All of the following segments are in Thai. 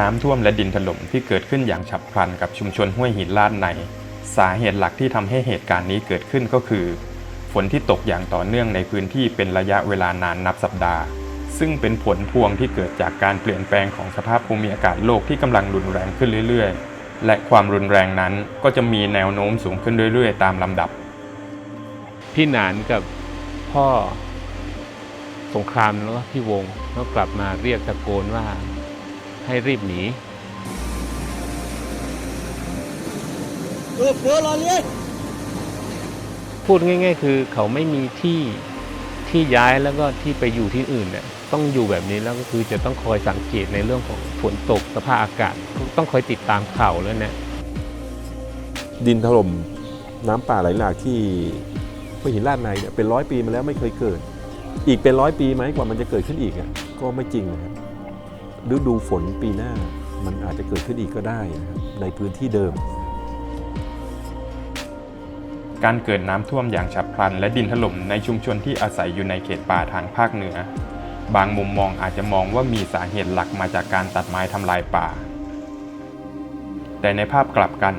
น้ำท่วมและดินถล่มที่เกิดขึ้นอย่างฉับพลันกับชุมชนห้วยหินลาดใน สาเหตุหลักที่ทำให้เหตุการณ์นี้เกิดขึ้นก็คือ ฝนที่ตกอย่างต่อเนื่องในพื้นที่เป็นระยะเวลานานนับสัปดาห์ ซึ่งเป็นผลพวงที่เกิดจากการเปลี่ยนแปลงของสภาพภูมิอากาศโลกที่กำลังรุนแรงขึ้นเรื่อยๆ และความรุนแรงนั้นก็จะมีแนวโน้มสูงขึ้นเรื่อยๆ ตามลำดับ พี่หนานกับพ่อสงครามแล้วพี่วงก็กลับมาเรียกตะโกนว่า ให้รีบหนีพูดง่าย ๆ คือเขาไม่มีที่ที่ย้ายแล้วก็ที่ไปอยู่ที่อื่นเนี่ยต้องอยู่แบบนี้แล้วก็คือจะต้องคอยสังเกตในเรื่องของฝนตกสภาพอากาศ ต้องคอยติดตามข่าวแล้วเนี่ยดินถล่มน้ำป่าไหลหลากที่ห้วยหินลาดในเนี่ยเป็นร้อยปีมาแล้วไม่เคยเกิด อีกเป็นร้อยปีไหมกว่ามันจะเกิดขึ้นอีกอะก็ไม่จริงนะครับ ฤดูฝนปีหน้า มันอาจจะเกิดขึ้นอีกก็ได้นะครับในพื้นที่เดิม การเกิดน้ำท่วมอย่างฉับพลัน และดินถล่มในชุมชนที่อาศัยอยู่ในเขตป่าทางภาคเหนือ บางมุมมองอาจจะมองว่ามีสาเหตุหลักมาจากการตัดไม้ทำลายป่า แต่ในภาพกลับกัน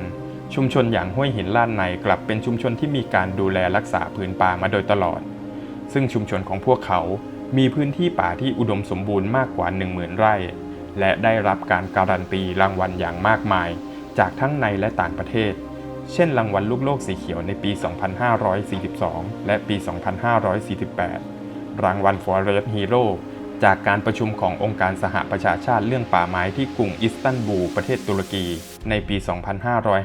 ชุมชนอย่างห้วยหินลาดในกลับเป็นชุมชนที่มีการดูแลรักษาพื้นป่ามาโดยตลอด ซึ่งชุมชนของพวกเขา มีพื้นที่ป่าที่อุดมสมบูรณ์มากกว่า 10,000 ไร่ และได้รับการการันตีรางวัลอย่างมากมาย จากทั้งในและต่างประเทศ เช่นรางวัลลูกโลกสีเขียวในปี 2542 และปี 2548 รางวัล Forest Hero จากการประชุมขององค์การสหประชาชาติเรื่องป่าไม้ที่กรุงอิสตันบูลประเทศตุรกีในปี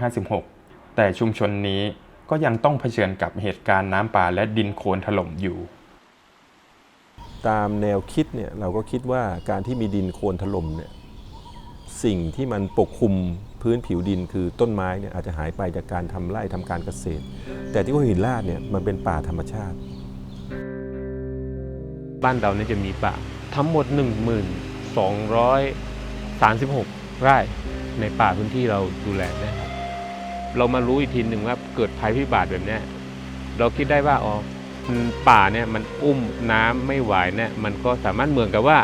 2556 แต่ชุมชนนี้ก็ยังต้องเผชิญกับเหตุการณ์น้ำป่าและดินโคลนถล่มอยู่ ตามแนวคิดเนี่ยเราก็คิดว่าการที่มีดินโคลนถล่มเนี่ยสิ่งที่มันปกคลุมพื้นผิวดินคือต้นไม้เนี่ยอาจจะหายไปจากการทำไร่ทำการเกษตร แต่ที่ห้วหินลาดเนี่ยมันเป็นป่าธรรมชาติ บ้านเราเนี่ยจะมีป่าทั้งหมด 1,236 ไร่ในป่าพื้นที่เราดูแลนะครับเรามารู้อีกทีหนึ่งว่าเกิดภัยพิบัติแบบนี้เราคิดได้ว่าอ๋อ ป่าเนี่ยมันอุ้มน้ำไม่ไหวเนี่ยมันก็สามารถเหมือนกับว่า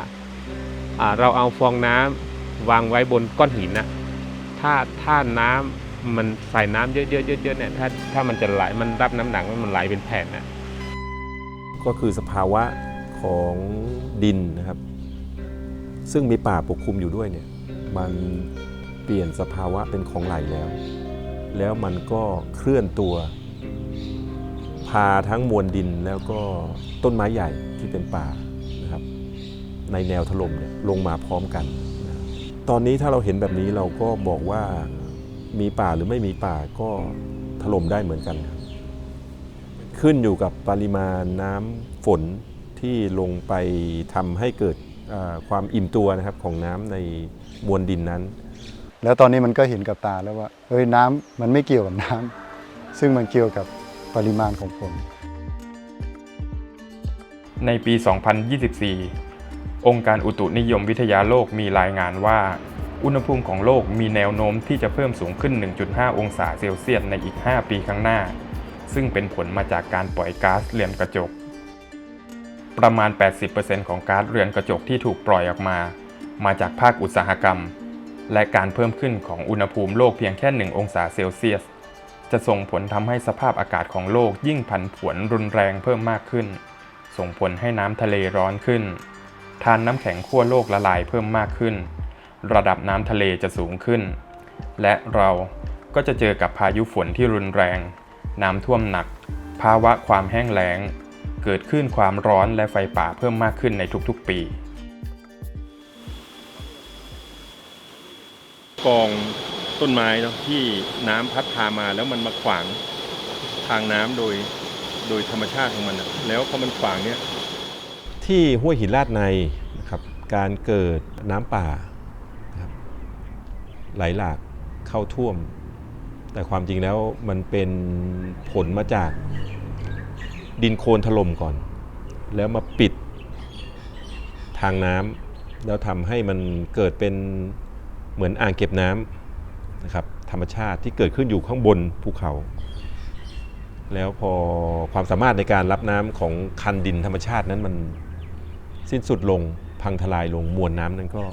เราเอาฟองน้ำวางไว้บนก้อนหินนะถ้าถ้าน้ำมันใส่น้ำเยอะๆเยอะๆเนี่ยถ้าถ้ามันจะไหลมันรับน้ำหนักมันไหลเป็นแผ่นนะก็คือสภาวะของดินนะครับ ซึ่งมีป่าปกคลุมอยู่ด้วยเนี่ยมันเปลี่ยนสภาวะเป็นของไหลแล้ว แล้วมันก็เคลื่อนตัวาทั้งมวลดินแล้วก็ต้นไม้ใหญ่ที่เป็นป่านะครับในแนวถล่มเนี่ยลงมาพร้อมกันนะตอนนี้ถ้าเราเห็นแบบนี้เราก็บอกว่ามีป่าหรือไม่มีป่าก็ถล่มได้เหมือนกันครับขึ้นอยู่กับปริมาณน้ำฝนที่ลงไปทำให้เกิดความอิ่มตัวนะครับของน้ำในมวลดินนั้น แล้วตอนนี้มันก็เห็นกับตาแล้วว่าเฮ้ยน้ำมันไม่เกี่ยวกับน้ำซึ่งมันเกี่ยวกับ ปริมาณของฝน ในปี 2024 องค์การอุตุนิยมวิทยาโลกมีรายงานว่า อุณหภูมิของโลกมีแนวโน้มที่จะเพิ่มสูงขึ้น 1.5 องศาเซลเซียสในอีก 5 ปีข้างหน้า ซึ่งเป็นผลมาจากการปล่อยก๊าซเรือนกระจก ประมาณ 80%ของก๊าซเรือนกระจกที่ถูกปล่อยออกมา มาจากภาคอุตสาหกรรม และการเพิ่มขึ้นของอุณหภูมิโลกเพียงแค่ 1 องศาเซลเซียส จะส่งผลทำให้สภาพอากาศของโลกยิ่งผันผวนรุนแรงเพิ่มมากขึ้น ส่งผลให้น้ำทะเลร้อนขึ้น ทานน้ำแข็งขั้วโลกละลายเพิ่มมากขึ้น ระดับน้ำทะเลจะสูงขึ้น และเราก็จะเจอกับพายุฝนที่รุนแรง น้ำท่วมหนัก ภาวะความแห้งแล้ง เกิดขึ้นความร้อนและไฟป่าเพิ่มมากขึ้นในทุกๆ ปีกอง ต้นไม้เนาะที่น้ำพัดพามาแล้วมันมาขวางทางน้ำโดยโดยธรรมชาติของมันอะแล้วพอมันขวางเนี่ยที่ห้วยหินลาดในนะครับการเกิดน้ำป่านะครับไหลหลากเข้าท่วม แต่ความจริงแล้วมันเป็นผลมาจากดินโคลนถล่มก่อน แล้วมาปิดทางน้ำแล้วทำให้มันเกิดเป็นเหมือนอ่างเก็บน้ำ นะครับธรรมชาติที่เกิดขึ้นอยู่ข้างบนภูเขา แล้วพอความสามารถในการรับน้ำของคันดินธรรมชาตินั้นมันสิ้นสุดลงพังทลายลงมวลน้ำนั้นก็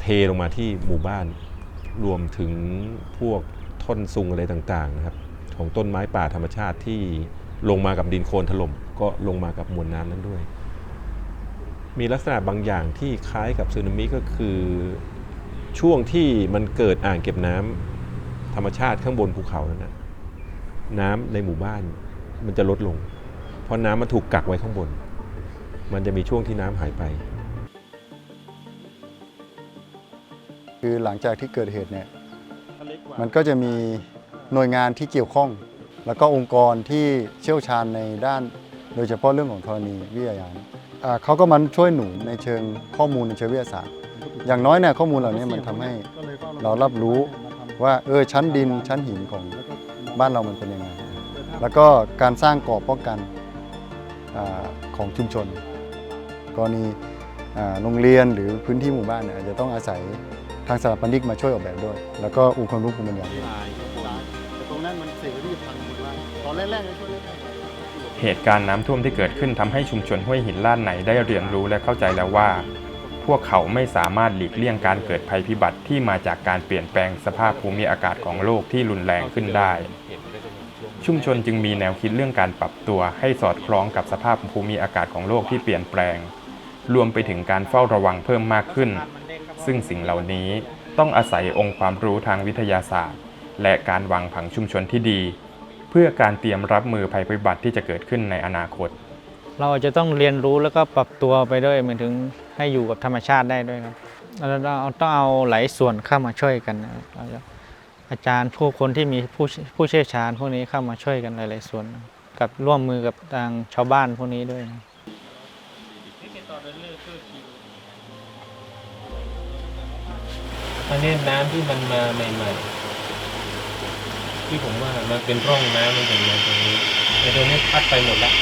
เทลงมาที่หมู่บ้าน รวมถึงพวกท่อนซุงอะไรต่างๆนะครับของต้นไม้ป่าธรรมชาติที่ลงมากับดินโคลนถล่มก็ลงมากับมวลน้ำนั้นด้วย มีลักษณะบางอย่างที่คล้ายกับสึนามิก็คือ ช่วงที่มันเกิดอ่างเก็บน้ำธรรมชาติข้างบนภูเขานั่นนะน้ำในหมู่บ้านมันจะลดลง เพราะน้ำมันถูกกักไว้ข้างบน มันจะมีช่วงที่น้ำหายไป คือหลังจากที่เกิดเหตุเนี่ยมันก็จะมีหน่วยงานที่เกี่ยวข้อง แล้วก็องค์กรที่เชี่ยวชาญในด้าน โดยเฉพาะเรื่องของธรณีวิทยาอ่าเขาก็มันช่วยหนุนในเชิงข้อมูลในเชิงวิทยาศาสตร์ อย่างน้อยเนี่ยข้อมูลเหล่านี้มันทำให้เรารับรู้ว่าเออชั้นดินชั้นหินของบ้านเรามันเป็นยังไง แล้วก็การสร้างก่อป้องกันอของชุมชน กรณีโรงเรียนหรือพื้นที่หมู่บ้านเนี่ยอาจจะต้องอาศัยทางสถาปนิกมาช่วยออกแบบด้วย แล้วก็องค์ความรู้ภูมิปัญญาด้วยตรงนั้นมันเสียที่พังหมดแล้วตอนแรกๆก็ช่วยเล่นได้เหตุการณ์น้ำท่วมที่เกิดขึ้นทำให้ชุมชนห้วยหินล้านในได้เรียนรู้และเข้าใจแล้วว่า พวกเขาไม่สามารถหลีกเลี่ยงการเกิดภัยพิบัติที่มาจากการเปลี่ยนแปลงสภาพภูมิอากาศของโลกที่รุนแรงขึ้นได้ ชุมชนจึงมีแนวคิดเรื่องการปรับตัวให้สอดคล้องกับสภาพภูมิอากาศของโลกที่เปลี่ยนแปลง รวมไปถึงการเฝ้าระวังเพิ่มมากขึ้น ซึ่งสิ่งเหล่านี้ต้องอาศัยองค์ความรู้ทางวิทยาศาสตร์ และการวางผังชุมชนที่ดี เพื่อการเตรียมรับมือภัยพิบัติที่จะเกิดขึ้นในอนาคต เราจะต้องเรียนรู้แล้วก็ปรับตัวไปด้วยเหมือนถึงให้อยู่กับธรรมชาติได้ด้วยครับเราต้องเอาหลายส่วนเข้ามาช่วยกันอาจารย์ผู้คนที่มีผู้ผู้เชี่ยวชาญพวกนี้เข้ามาช่วยกันหลาย ๆ ส่วน กับร่วมมือกับทางชาวบ้านพวกนี้ด้วยนะอันนี้น้ำที่มันมาใหม่ ๆ ที่ผมว่ามันเป็นร่องน้ำมันถึงมาตรงนี้ไอ้ตรงนี้พัดไปหมดแล้ว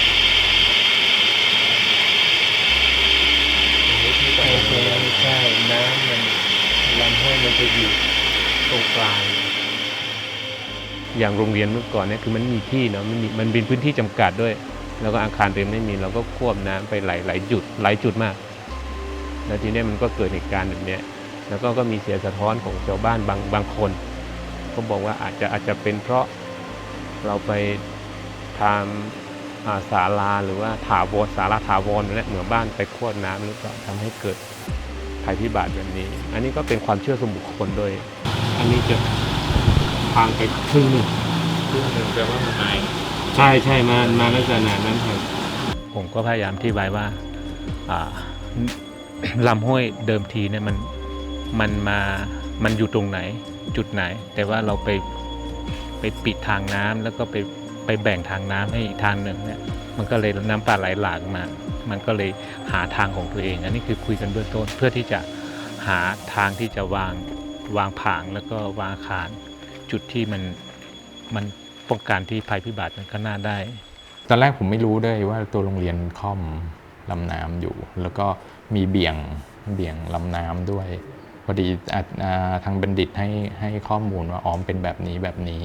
ใช่ใช่น้ำมันลำห้วยมันจะอยู่ ตรงกลางอย่างโรงเรียนเมื่อก่อนเนี่ยคือมันมีที่เนาะมันมีมันเป็นพื้นที่จำกัดด้วย แล้วก็อาคารเต็มไม่มีเราก็ควบน้ำไปหลายหลายจุดหลายจุดมาก แล้วทีเนี้ยมันก็เกิดเหตุการณ์แบบนี้แล้วก็ก็มีเสียงสะท้อนของชาวบ้านบางบางคนก็บอกว่าอาจจะอาจจะเป็นเพราะเราไปทำอาศาลาหรือว่าถาวรศาลาถาวรนั่นและเหมือนบ้านไปขวดน้ำหรือเปล่าทำให้เกิดภัยพิบัติแบบนี้ อันนี้ก็เป็นความเชื่อส่วนบุคคลด้วย อันนี้จะพังไปครึ่งหนึ่งครึ่งหนึ่งแปลว่ามันหายใช่ใช่มามาลักษณะนั้นครับผมก็พยายามที่บายว่าอ่าลำห้วยเดิมทีเนี่ยมันมันมามันอยู่ตรงไหนจุดไหน แต่ว่าเราไปไปปิดทางน้ำแล้วก็ไปไปแบ่งทางน้ำให้อีกทางหนึ่งเนี่ยมันก็เลยน้ำป่าไหลหลากมา มันก็เลยหาทางของตัวเอง อันนี้คือคุยกันเบื้องต้นเพื่อที่จะหาทางที่จะวาง วางผางแล้วก็วางอาคาร จุดที่มันมันป้องกันที่ภัยพิบัติมันก็น่าได้ ตอนแรกผมไม่รู้ด้วยว่าตัวโรงเรียนค่อมลำน้ำอยู่ แล้วก็มีเบี่ยงเบี่ยงลำน้ำด้วยพอดีอะอ่าทางบัณฑิตให้ให้ข้อมูลว่าอ๋อมนเป็นแบบนี้แบบนี้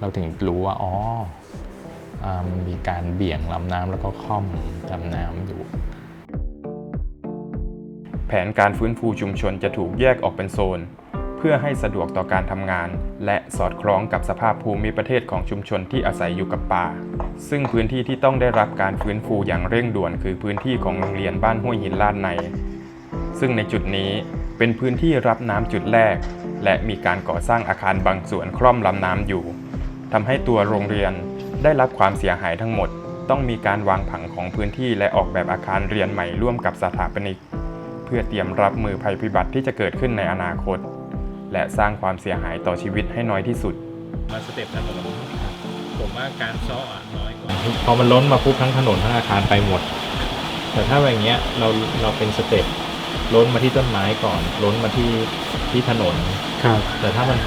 เราถึงรู้ว่าอ๋ออ่ามันมีการเบี่ยงลำน้ำแล้วก็ค่อมลำน้ำอยู่ แผนการฟื้นฟูชุมชนจะถูกแยกออกเป็นโซน เพื่อให้สะดวกต่อการทำงาน และสอดคล้องกับสภาพภูมิประเทศของชุมชนที่อาศัยอยู่กับป่า ซึ่งพื้นที่ที่ต้องได้รับการฟื้นฟูอย่างเร่งด่วนคือพื้นที่ของโรงเรียนบ้านห้วยหินลาดใน ซึ่งในจุดนี้เป็นพื้นที่รับน้ำจุดแรก และมีการก่อสร้างอาคารบางส่วนคล่อมลำน้ำอยู่ทำให้ตัวโรงเรียนได้รับความเสียหายทั้งหมด ต้องมีการวางผังของพื้นที่และออกแบบอาคารเรียนใหม่ร่วมกับสถาปนิก เพื่อเตรียมรับมือภัยพิบัติที่จะเกิดขึ้นในอนาคต และสร้างความเสียหายต่อชีวิตให้น้อยที่สุด มาสเต็ปถนนผมว่าการซ้ออะน้อยกว่าพอมันล้นมาปุ๊บทั้งถนนทั้งอาคารไปหมด แต่ถ้าอย่างเงี้ยเราเราเป็นสเต็ปล้นมาที่ต้นไม้ก่อน ล้นมาที่ที่ถนนครับ แต่ถ้ามัน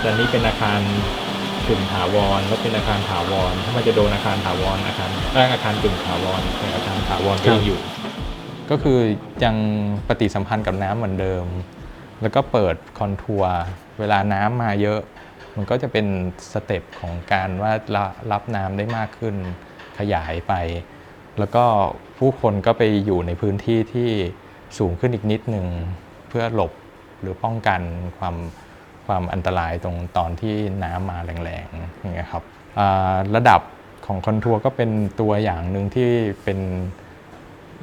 แต่นี้เป็นอาคารกึ่งถาวรแล้วเป็นอาคารถาวร ถ้ามันจะโดนอาคารถาวรอาคารแรกอาคารกึ่งถาวรแต่อาคารถาวรก็ยังอยู่ ก็คือยังปฏิสัมพันธ์กับน้ำเหมือนเดิม แล้วก็เปิดคอนทัวร์เวลาน้ำมาเยอะ มันก็จะเป็นสเต็ปของการว่ารับน้ำได้มากขึ้น ขยายไป แล้วก็ผู้คนก็ไปอยู่ในพื้นที่ที่สูงขึ้นอีกนิดหนึ่งเพื่อหลบหรือป้องกันความความอันตรายตรงตอนที่น้ำมาแรงๆอย่างเงี้ยครับระดับของคอนทัวร์ก็เป็นตัวอย่างหนึ่งที่เป็น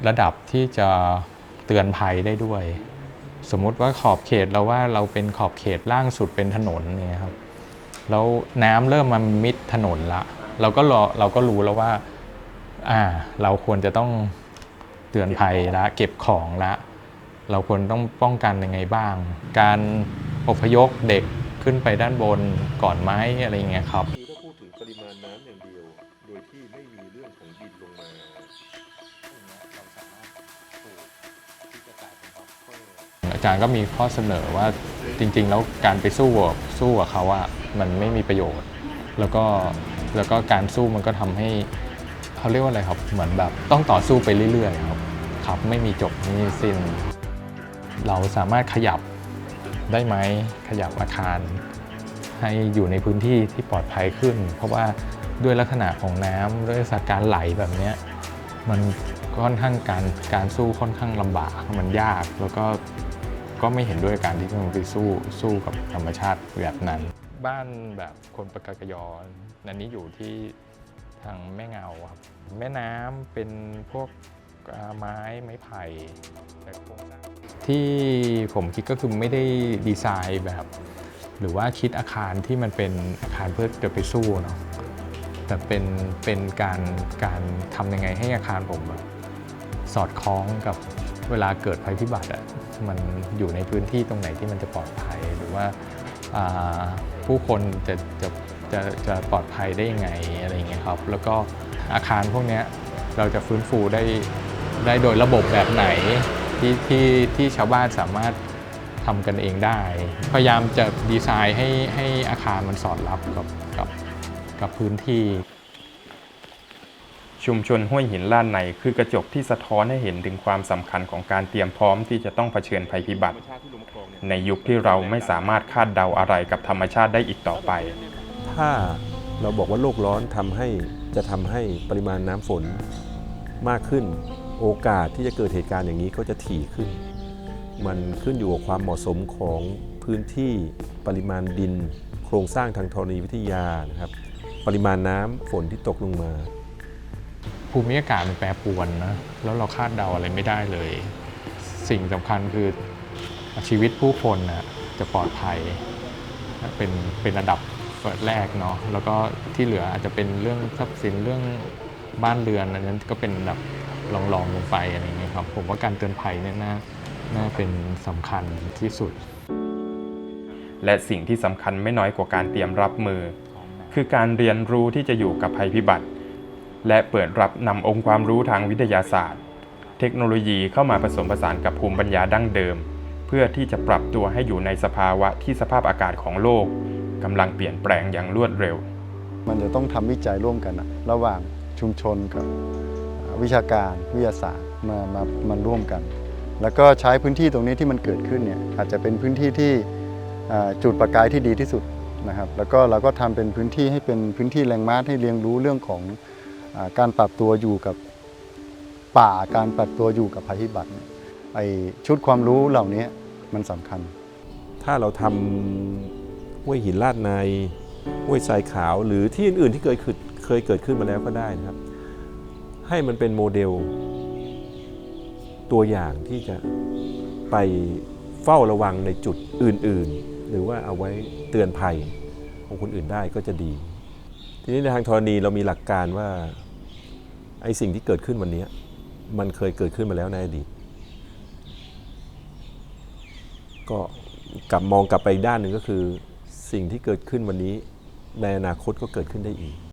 ระดับที่จะเตือนภัยได้ด้วย สมมุติว่าขอบเขตเราว่าเราเป็นขอบเขตล่างสุดเป็นถนนเนี่ยครับแล้วน้ำเริ่มมามิดถนนละ เราก็รอเราก็รู้แล้วว่า อ่า เราควรจะต้องเตือนภัยละเก็บของละ เราควรต้องป้องกันยังไงบ้าง การอพยพเด็กขึ้นไปด้านบนก่อนไหมอะไรเงี้ยครับ อาจารย์ก็มีข้อเสนอว่าจริง ๆ แล้วการไปสู้สู้กับเขาอะมันไม่มีประโยชน์ แล้วก็แล้วก็การสู้มันก็ทำให้เขาเรียกว่าอะไรครับเหมือนแบบต้องต่อสู้ไปเรื่อยๆครับครับไม่มีจบไม่มีสิ้น เราสามารถขยับได้ไหมขยับอาคาร ให้อยู่ในพื้นที่ที่ปลอดภัยขึ้น เพราะว่าด้วยลักษณะของน้ำด้วยสถานการไหลแบบนี้มันค่อนข้างการการสู้ค่อนข้างลำบากมันยากแล้วก็ ก็ไม่เห็นด้วยการที่มันไปสู้สู้กับธรรมชาติแบบนั้น บ้านแบบคนปากากยอนอันนี้อยู่ที่ทางแม่เงาครับ แม่น้ำเป็นพวกไม้ไม้ไผ่แต่โครงสร้างที่ผมคิดก็คือไม่ได้ดีไซน์แบบ หรือว่าคิดอาคารที่มันเป็นอาคารเพื่อจะไปสู้เนาะแต่เป็นเป็นการการทำยังไงให้อาคารผมแบบสอดคล้องกับ เวลาเกิดภัยพิบัติอะมันอยู่ในพื้นที่ตรงไหนที่มันจะปลอดภัยหรือว่าผู้คนจะจะจะจะปลอดภัยได้ยังไงอะไรเงี้ยครับแล้วก็อาคารพวกเนี้ยเราจะฟื้นฟูได้ได้โดยระบบแบบไหนที่ที่ที่ชาวบ้านสามารถทำกันเองได้ พยายามจะดีไซน์ให้ให้อาคารมันสอดรับกับกับกับพื้นที่ ชุมชนห้วยหินล้านในคือกระจกที่สะท้อนให้เห็นถึงความสำคัญของการเตรียมพร้อมที่จะต้องเผชิญภัยพิบัติ ในยุคที่เราไม่สามารถคาดเดาอะไรกับธรรมชาติได้อีกต่อไป ถ้าเราบอกว่าโลกร้อนทำให้จะทำให้ปริมาณน้ำฝนมากขึ้น โอกาสที่จะเกิดเหตุการณ์อย่างนี้ก็จะถี่ขึ้น มันขึ้นอยู่กับความเหมาะสมของพื้นที่ปริมาณดิน โครงสร้างทางธรณีวิทยานะครับปริมาณน้ำฝนที่ตกลงมา ภูมิอากาศมันแปรปรวนนะแล้วเราคาดเดาอะไรไม่ได้เลย สิ่งสำคัญคือชีวิตผู้คนนะจะปลอดภัยเป็นเป็นระดับแรกเนาะแล้วก็ที่เหลืออาจจะเป็นเรื่องทรัพย์สินเรื่องบ้านเรือนอันนั้นก็เป็นแบบรองรองๆลงไปอะไรอย่างเงี้ยครับผมว่าการเตือนภัยเนี่ยน่าน่าเป็นสำคัญที่สุด และสิ่งที่สำคัญไม่น้อยกว่าการเตรียมรับมือ คือการเรียนรู้ที่จะอยู่กับภัยพิบัติ และเปิดรับนำองค์ความรู้ทางวิทยาศาสตร์ เทคโนโลยีเข้ามาผสมผสานกับภูมิปัญญาดั้งเดิม เพื่อที่จะปรับตัวให้อยู่ในสภาวะที่สภาพอากาศของโลกกำลังเปลี่ยนแปลงอย่างรวดเร็ว มันจะต้องทำวิจัยร่วมกันอะระหว่างชุมชนกับวิชาการวิทยาศาสตร์มามามาร่วมกัน แล้วก็ใช้พื้นที่ตรงนี้ที่มันเกิดขึ้นเนี่ยอาจจะเป็นพื้นที่ที่จุดประกายที่ดีที่สุดนะครับแล้วก็เราก็ทำเป็นพื้นที่ให้เป็นพื้นที่แรงม้าให้เรียนรู้เรื่องของ การปรับตัวอยู่กับป่าการปรับตัวอยู่กับภัยพิบัติไอชุดความรู้เหล่านี้มันสำคัญ ถ้าเราทำห้วยหินลาดในห้วยทรายขาวหรือที่อื่นๆที่เคยเกิดเคยเกิดขึ้นมาแล้วก็ได้นะครับ ให้มันเป็นโมเดล ตัวอย่างที่จะไปเฝ้าระวังในจุดอื่นๆ หรือว่าเอาไว้เตือนภัยของคนอื่นได้ก็จะดี ทีนี้ในทางธรณีเรามีหลักการว่าไอ้สิ่งที่เกิดขึ้นวันนี้มันเคยเกิดขึ้นมาแล้วในอดีต ก็กลับมองกลับไปอีกด้านหนึ่งก็คือ สิ่งที่เกิดขึ้นวันนี้ ในอนาคตก็เกิดขึ้นได้อีก